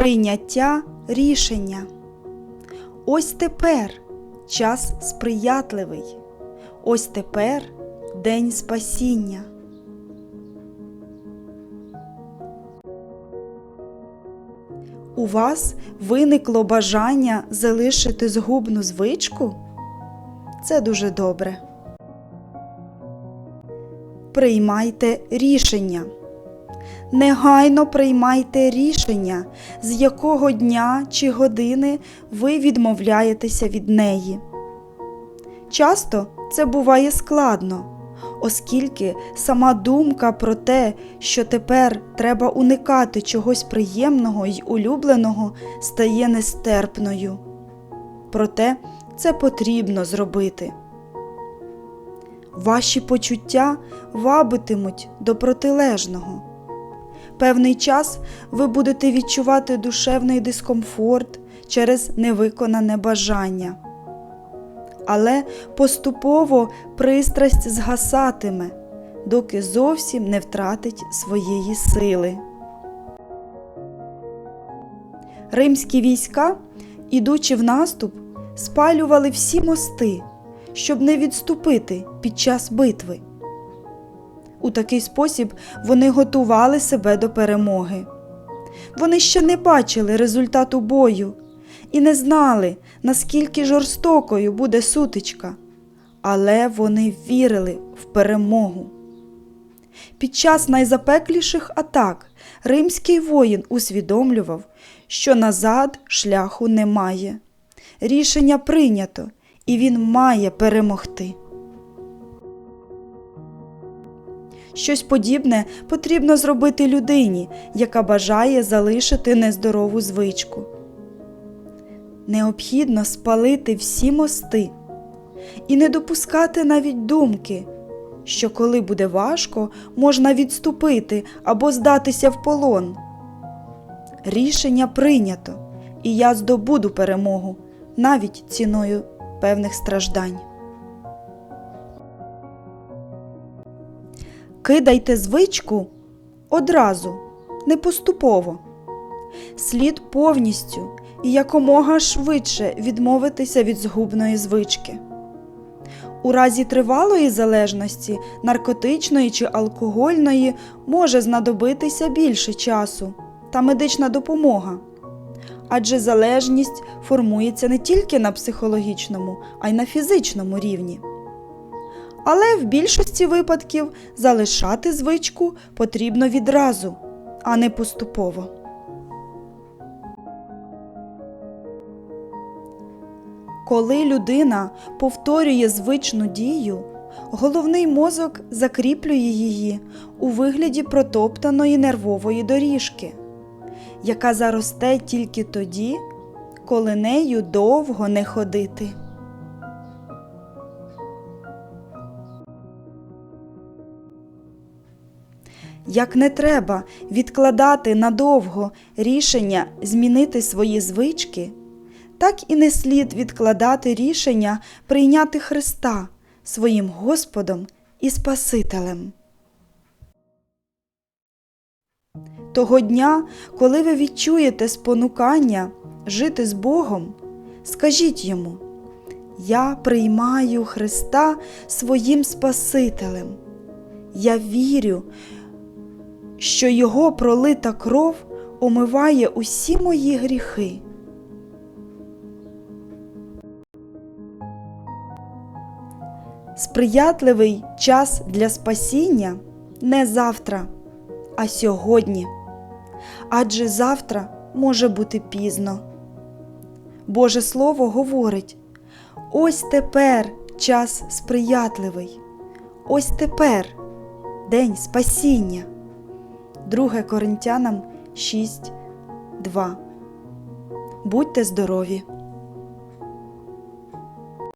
Прийняття рішення. Ось тепер час сприятливий. Ось тепер день спасіння. У вас виникло бажання залишити згубну звичку? Це дуже добре. Приймайте рішення. Негайно приймайте рішення, з якого дня чи години ви відмовляєтеся від неї. Часто це буває складно, оскільки сама думка про те, що тепер треба уникати чогось приємного й улюбленого, стає нестерпною. Проте це потрібно зробити. Ваші почуття вабитимуть до протилежного. Певний час ви будете відчувати душевний дискомфорт через невиконане бажання. Але поступово пристрасть згасатиме, доки зовсім не втратить своєї сили. Римські війська, ідучи в наступ, спалювали всі мости, щоб не відступити під час битви. У такий спосіб вони готували себе до перемоги. Вони ще не бачили результату бою і не знали, наскільки жорстокою буде сутичка, але вони вірили в перемогу. Під час найзапекліших атак римський воїн усвідомлював, що назад шляху немає. Рішення прийнято, і він має перемогти. Щось подібне потрібно зробити людині, яка бажає залишити нездорову звичку. Необхідно спалити всі мости і не допускати навіть думки, що коли буде важко, можна відступити або здатися в полон. Рішення прийнято, і я здобуду перемогу навіть ціною певних страждань. Кидайте звичку одразу, не поступово. Слід повністю і якомога швидше відмовитися від згубної звички. У разі тривалої залежності, наркотичної чи алкогольної, може знадобитися більше часу та медична допомога. Адже залежність формується не тільки на психологічному, а й на фізичному рівні. Але в більшості випадків залишати звичку потрібно відразу, а не поступово. Коли людина повторює звичну дію, головний мозок закріплює її у вигляді протоптаної нервової доріжки, яка заросте тільки тоді, коли нею довго не ходити. Як не треба відкладати надовго рішення змінити свої звички, так і не слід відкладати рішення прийняти Христа своїм Господом і Спасителем. Того дня, коли ви відчуєте спонукання жити з Богом, скажіть йому: Я приймаю Христа своїм Спасителем. Я вірю, що Його пролита кров омиває усі мої гріхи. Сприятливий час для спасіння не завтра, а сьогодні. Адже завтра може бути пізно. Боже Слово говорить: ось тепер час сприятливий, ось тепер день спасіння. 2 Коринтянам 6, 2. Будьте здорові!